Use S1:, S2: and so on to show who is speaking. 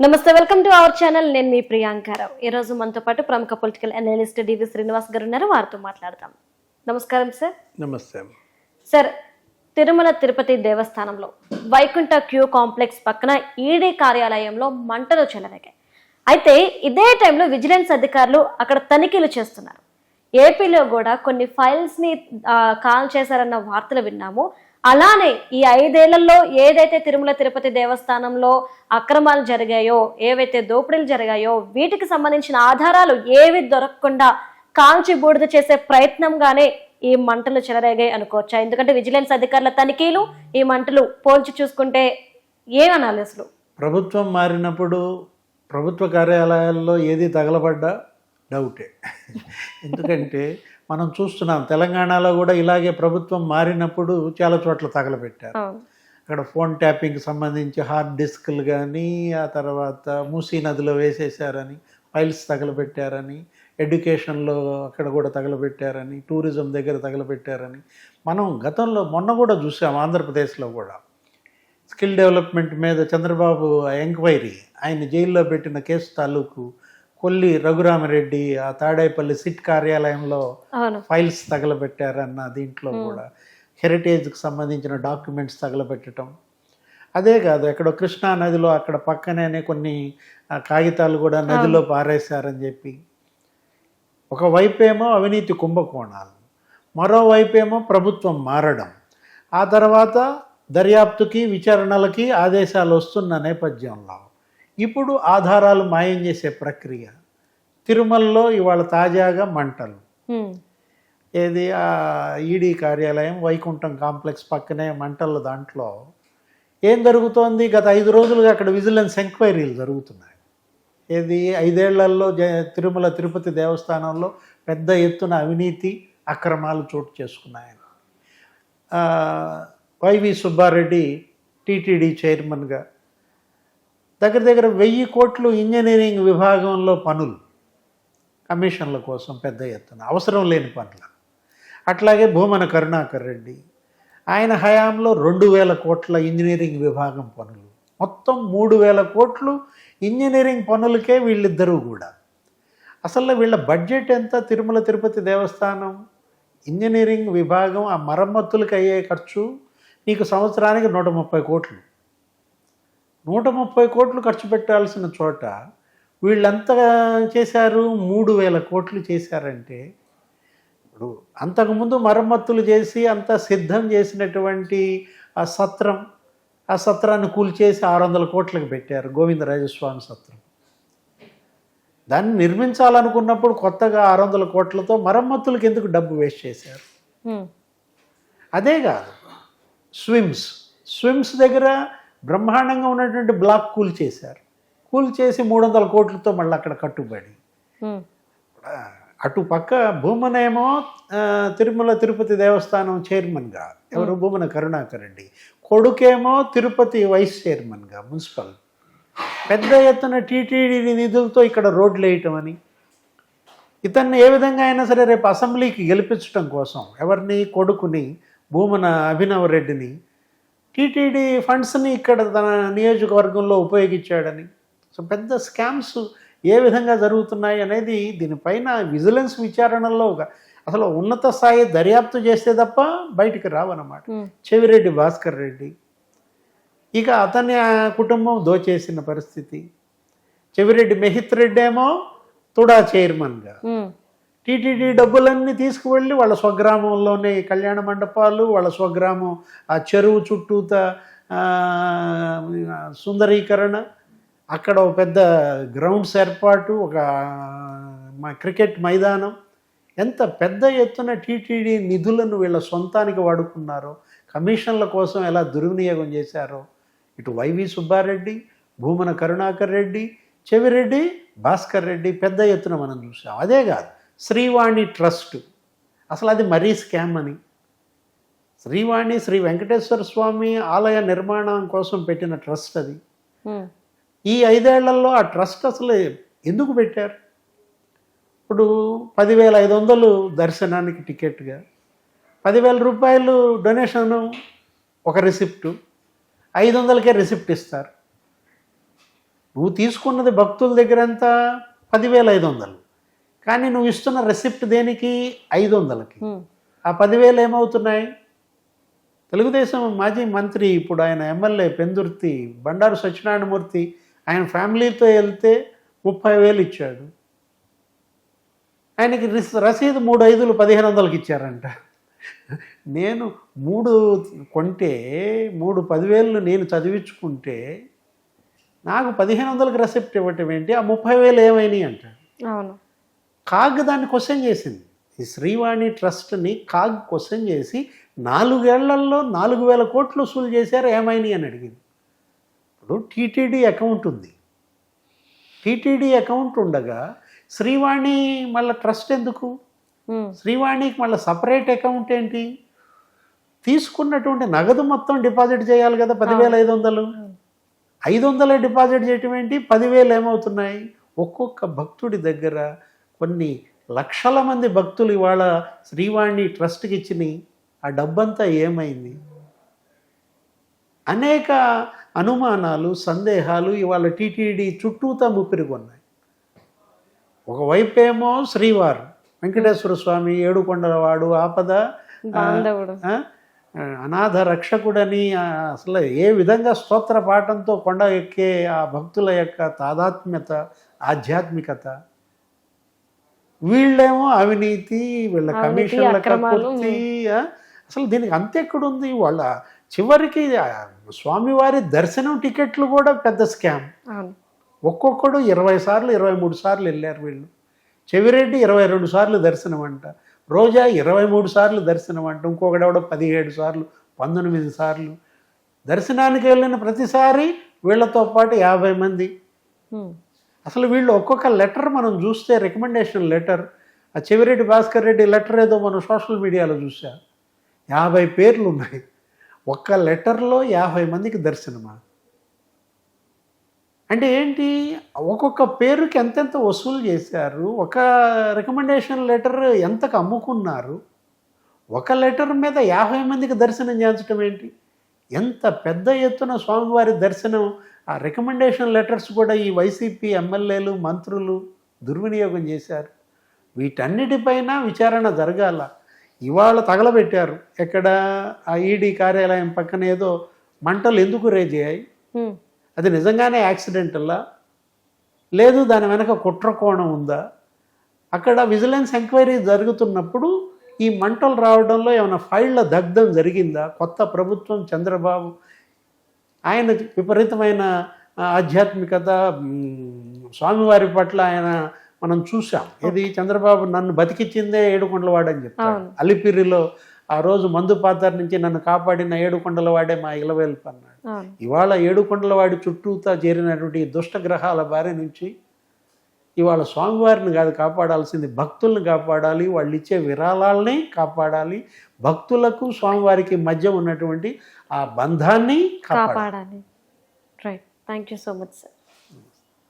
S1: నమస్తే welcome to our channel. నేను మీ ప్రియాంకారావు ఈ రోజు మనతో పాటు ప్రముఖ పొలిటికల్ అనలిస్ట్ డివి శ్రీనివాస్ గారు ఉన్నారు. వారితో మాట్లాడదాం. నమస్కారం సార్.
S2: నమస్తే.
S1: సార్ తిరుమల తిరుపతి దేవస్థానంలో వైకుంఠ క్యూ కాంప్లెక్స్ పక్కన ఈడీ కార్యాలయంలో మంటలు చెలరేగాయి. అయితే ఇదే టైంలో విజిలెన్స్ అధికారులు అక్కడ తనిఖీలు చేస్తున్నారు. ఏపీలో కూడా కొన్ని ఫైల్స్ని ఆ, కాల్ చేశారన్న వార్తలు విన్నాము. అలానే ఈ ఐదేళ్ళలో ఏదైతే తిరుమల తిరుపతి దేవస్థానంలో అక్రమాలు జరిగాయో ఏవైతే దోపిడీలు జరిగాయో వీటికి సంబంధించిన ఆధారాలు ఏవి దొరకకుండా కాల్చి బూడిద చేసే ప్రయత్నంగానే ఈ మంటలు చెలరేగాయి అనుకోవచ్చా? ఎందుకంటే విజిలెన్స్ అధికారుల తనిఖీలు ఈ మంటలు పోల్చి చూసుకుంటే ఏమనాలి అసలు?
S2: ప్రభుత్వం మారినప్పుడు ప్రభుత్వ కార్యాలయాల్లో ఏది తగలబడ్డా? డౌటే. ఎందుకంటే మనం చూస్తున్నాం తెలంగాణలో కూడా ఇలాగే ప్రభుత్వం మారినప్పుడు చాలా చోట్ల తగలబెట్టారు. అక్కడ ఫోన్ ట్యాపింగ్కి సంబంధించి హార్డ్ డిస్క్లు కానీ ఆ తర్వాత మూసీ నదిలో వేసేసారని ఫైల్స్ తగలబెట్టారని ఎడ్యుకేషన్లో అక్కడ కూడా తగలబెట్టారని టూరిజం దగ్గర తగలబెట్టారని మనం గతంలో మొన్న కూడా చూసాం ఆంధ్రప్రదేశ్లో కూడా స్కిల్ డెవలప్మెంట్ మీద చంద్రబాబు ఎంక్వైరీ ఆయన జైల్లో పెట్టిన కేసు తాలూకు కొల్లి రఘురామరెడ్డి ఆ తాడేపల్లి సిట్ కార్యాలయంలో ఫైల్స్ తగలబెట్టారన్న దీంట్లో కూడా. హెరిటేజ్కి సంబంధించిన డాక్యుమెంట్స్ తగలబెట్టడం. అదే కాదు ఎక్కడో కృష్ణా నదిలో అక్కడ పక్కనే కొన్ని కాగితాలు కూడా నదిలో పారేశారని చెప్పి. ఒకవైపేమో అవినీతి కుంభకోణాలు. మరోవైపేమో ప్రభుత్వం మారడం. ఆ తర్వాత దర్యాప్తుకి విచారణలకి ఆదేశాలు వస్తున్న నేపథ్యంలో ఇప్పుడు ఆధారాలు మాయం చేసే ప్రక్రియ. తిరుమలలో ఇవాళ తాజాగా మంటలు. ఏది? ఆ ఈడీ కార్యాలయం వైకుంఠం కాంప్లెక్స్ పక్కనే మంటల దాంట్లో. ఏం జరుగుతోంది? గత ఐదు రోజులుగా అక్కడ విజిలెన్స్ ఎంక్వైరీలు జరుగుతున్నాయి. ఏది? ఐదేళ్ళలో జ తిరుమల తిరుపతి దేవస్థానంలో పెద్ద ఎత్తున అవినీతి అక్రమాలు చోటు చేసుకున్నాయని వైవి సుబ్బారెడ్డి టీటీడీ చైర్మన్గా దగ్గర దగ్గర వెయ్యి కోట్లు ఇంజనీరింగ్ విభాగంలో పనులు కమిషన్ల కోసం పెద్ద ఎత్తున అవసరం లేని పనులు. అట్లాగే భూమన కరుణాకర్ రెడ్డి ఆయన హయాంలో రెండు వేల కోట్ల ఇంజనీరింగ్ విభాగం పనులు. మొత్తం మూడు వేల కోట్లు ఇంజనీరింగ్ పనులకే వీళ్ళిద్దరూ కూడా. అసలు వీళ్ళ బడ్జెట్ ఎంత? తిరుమల తిరుపతి దేవస్థానం? ఇంజనీరింగ్ విభాగం ఆ మరమ్మతులకు అయ్యే ఖర్చు? నీకు సంవత్సరానికి నూట ముప్పై కోట్లు. నూట ముప్పై కోట్లు ఖర్చు పెట్టాల్సిన చోట వీళ్ళంతా చేశారు? మూడు వేల కోట్లు చేశారంటే ఇప్పుడు అంతకుముందు మరమ్మతులు చేసి అంతా సిద్ధం చేసినటువంటి ఆ సత్రం ఆ సత్రాన్ని కూల్చేసి ఆరు వందల కోట్లకు పెట్టారు గోవిందరాజస్వామి సత్రం. దాన్ని నిర్మించాలనుకున్నప్పుడు కొత్తగా ఆరు వందల కోట్లతో మరమ్మతులకు ఎందుకు డబ్బు వేస్ట్ చేశారు. అదే కాదు స్విమ్స్. స్విమ్స్ దగ్గర బ్రహ్మాండంగా ఉన్నటువంటి బ్లాక్ కూల్ చేశారు. కూల్ చేసి మూడు వందల కోట్లతో మళ్ళీ అక్కడ కట్టుబడి. అటు పక్క భూమనేమో తిరుమల తిరుపతి దేవస్థానం చైర్మన్గా ఎవరు? భూమన కరుణాకర్ రెడ్డి. కొడుకేమో తిరుపతి వైస్ చైర్మన్గా మున్సిపల్. పెద్ద ఎత్తున టీటీడీ నిధులతో ఇక్కడ రోడ్లు వేయటం అని. ఇతన్ని ఏ విధంగా అయినా సరే రేపు అసెంబ్లీకి గెలిపించడం కోసం ఎవరిని కొడుకుని భూమన అభినవ్ రెడ్డిని టీటీడీ ఫండ్స్ని ఇక్కడ తన నియోజకవర్గంలో ఉపయోగించాడని. సో పెద్ద స్కామ్స్ ఏ విధంగా జరుగుతున్నాయి అనేది దీనిపైన విజిలెన్స్ విచారణలో ఒక- అసలు ఉన్నత స్థాయి దర్యాప్తు చేస్తే తప్ప బయటికి రావన్నమాట. చెవిరెడ్డి భాస్కర్ రెడ్డి. ఇక అతని ఆ కుటుంబం దోచేసిన పరిస్థితి. చెవిరెడ్డి మెహిత్ రెడ్డి ఏమో తుడా చైర్మన్గా. టీటీడీ డబ్బులన్నీ తీసుకువెళ్ళి వాళ్ళ స్వగ్రామంలోనే కళ్యాణ మండపాలు వాళ్ళ స్వగ్రామం ఆ చెరువు చుట్టూత సుందరీకరణ. అక్కడ ఒక పెద్ద గ్రౌండ్స్ ఏర్పాటు ఒక మా క్రికెట్ మైదానం. ఎంత పెద్ద ఎత్తున టీటీడీ నిధులను వీళ్ళ సొంతానికి వాడుకున్నారో కమిషన్ల కోసం ఎలా దుర్వినియోగం చేశారో. ఇటు వైవి సుబ్బారెడ్డి భూమన కరుణాకర్ రెడ్డి చెవిరెడ్డి భాస్కర్ రెడ్డి పెద్ద ఎత్తున మనం చూసాం. అదే కాదు శ్రీవాణి ట్రస్ట్. అసలు అది మరీ స్కామ్ అని. శ్రీవాణి శ్రీ వెంకటేశ్వర స్వామి ఆలయ నిర్మాణం కోసం పెట్టిన ట్రస్ట్ అది. ఈ ఐదేళ్ళలో ఆ ట్రస్ట్ అసలు ఎందుకు పెట్టారు? ఇప్పుడు పదివేల ఐదు వందలు దర్శనానికి టికెట్గా పదివేల రూపాయలు డొనేషన్ ఒక రిసిప్టు ఐదు వందలకే రిసిప్ట్ ఇస్తారు. నువ్వు తీసుకున్నది భక్తుల దగ్గర ఎంత పదివేల ఐదు వందలు. కానీ నువ్వు ఇస్తున్న రెసిప్ట్ దేనికి? ఐదు వందలకి. ఆ పదివేలు ఏమవుతున్నాయి? తెలుగుదేశం మాజీ మంత్రి ఇప్పుడు ఆయన ఎమ్మెల్యే పెందుర్తి బండారు సత్యనారాయణమూర్తి ఆయన ఫ్యామిలీతో వెళ్తే ముప్పై వేలు ఇచ్చాడు. ఆయనకి రిస్- రసీదు మూడు ఐదులు పదిహేను వందలకి ఇచ్చారంట. నేను మూడు కొంటే మూడు పదివేలు నేను చదివించుకుంటే నాకు పదిహేను వందలకి రెసిప్ట్ ఇవ్వటం ఏంటి? ఆ ముప్పై వేలు ఏమైనాయి అంటాడు
S1: అవును.
S2: కాగ్ దాన్ని క్వశ్చన్ చేసింది. ఈ శ్రీవాణి ట్రస్ట్ని కాగ్ క్వశ్చన్ చేసి నాలుగేళ్ళలో నాలుగు వేల కోట్లు వసూలు చేశారు ఏమైనాయి అని అడిగింది. ఇప్పుడు టీటీడీ అకౌంట్ ఉంది. టీటీడీ అకౌంట్ ఉండగా శ్రీవాణి మళ్ళీ ట్రస్ట్ ఎందుకు? శ్రీవాణికి మళ్ళీ సపరేట్ అకౌంట్ ఏంటి? తీసుకున్నటువంటి నగదు మొత్తం డిపాజిట్ చేయాలి కదా పదివేల ఐదు వందలు ఐదు వందలే డిపాజిట్ చేయటం ఏంటి? పదివేలు ఏమవుతున్నాయి? ఒక్కొక్క భక్తుడి దగ్గర కొన్ని లక్షల మంది భక్తులు ఇవాళ శ్రీవాణి ట్రస్ట్కి ఇచ్చిన ఆ డబ్బంతా ఏమైంది? అనేక అనుమానాలు సందేహాలు ఇవాళ టీటీడీ చుట్టూతా ముప్పిరిగొన్నాయి ఒకవైపు ఏమో శ్రీవారు వెంకటేశ్వర స్వామి ఏడుకొండలవాడు ఆపద అనాథ రక్షకుడని అసలు ఏ విధంగా స్తోత్ర పాఠంతో కొండ ఎక్కే ఆ భక్తుల యొక్క తాదాత్మ్యత ఆధ్యాత్మికత వీళ్ళేమో అవినీతి వీళ్ళ కమిషన్ల. కక్కుర్తి, అసలు దీనికి అంతెక్కడుంది? వాళ్ళ చివరికి స్వామివారి దర్శనం టికెట్లు కూడా పెద్ద స్కామ్. ఒక్కొక్కడు ఇరవై సార్లు ఇరవై మూడు సార్లు వెళ్ళారు వీళ్ళు. చెవిరెడ్డి ఇరవై రెండు సార్లు దర్శనం అంట. రోజా ఇరవై మూడు సార్లు దర్శనం అంట. ఇంకొకడెవడో పదిహేడు సార్లు పంతొమ్మిది సార్లు. దర్శనానికి వెళ్ళిన ప్రతిసారి వీళ్ళతో పాటు యాభై మంది. అసలు వీళ్ళు ఒక్కొక్క లెటర్ మనం చూస్తే రికమెండేషన్ లెటర్ ఆ చెవిరెడ్డి భాస్కర్ రెడ్డి లెటర్ ఏదో మనం సోషల్ మీడియాలో చూసా. యాభై పేర్లు ఉన్నాయి. ఒక్క లెటర్లో యాభై మందికి దర్శనమా? అంటే ఏంటి? ఒక్కొక్క పేరుకి ఎంతెంత వసూలు చేశారు? ఒక రికమెండేషన్ లెటర్ ఎంతకు అమ్ముకున్నారు? ఒక లెటర్ మీద యాభై మందికి దర్శనం చేయించడం ఏంటి? ఎంత పెద్ద ఎత్తున స్వామివారి దర్శనం ఆ రికమెండేషన్ లెటర్స్ కూడా ఈ వైసీపీ ఎమ్మెల్యేలు మంత్రులు దుర్వినియోగం చేశారు. వీటన్నిటిపైన విచారణ జరగాల. ఇవాళ తగలబెట్టారు. ఎక్కడ ఆ ఈడీ కార్యాలయం పక్కన ఏదో మంటలు ఎందుకు రేజ్ అయ్యాయి?
S1: ఉమ్,
S2: అది నిజంగానే యాక్సిడెంటల్లా? లేదు దాని వెనక కుట్ర కోణం ఉందా? అక్కడ విజిలెన్స్ ఎంక్వైరీ జరుగుతున్నప్పుడు ఈ మంటలు రావడంలో ఏమైనా ఫైళ్ళ దగ్ధం జరిగిందా? కొత్త ప్రభుత్వం చంద్రబాబు ఆయన విపరీతమైన ఆధ్యాత్మికత స్వామివారి పట్ల ఆయన మనం చూసాం ఇది చంద్రబాబు నన్ను బతికిచ్చిందే ఏడుకొండలవాడని చెప్తాడు. అలిపిరిలో ఆ రోజు మందు పాతర నుంచి నన్ను కాపాడిన ఏడుకొండలవాడే మా ఇలవేల్పు అన్నాడు.
S1: అవును.
S2: ఇవాళ ఏడుకొండలవాడి చుట్టూతా చేరినటువంటి ఈ దుష్ట గ్రహాల బారి నుంచి ఇవాళ స్వామివారిని కాదు కాపాడాల్సింది భక్తుల్ని కాపాడాలి వాళ్ళు ఇచ్చే విరాళాలని కాపాడాలి భక్తులకు స్వామివారికి మధ్య ఉన్నటువంటి ఆ బంధాన్ని
S1: కాపాడాలి. Right thank you so much sir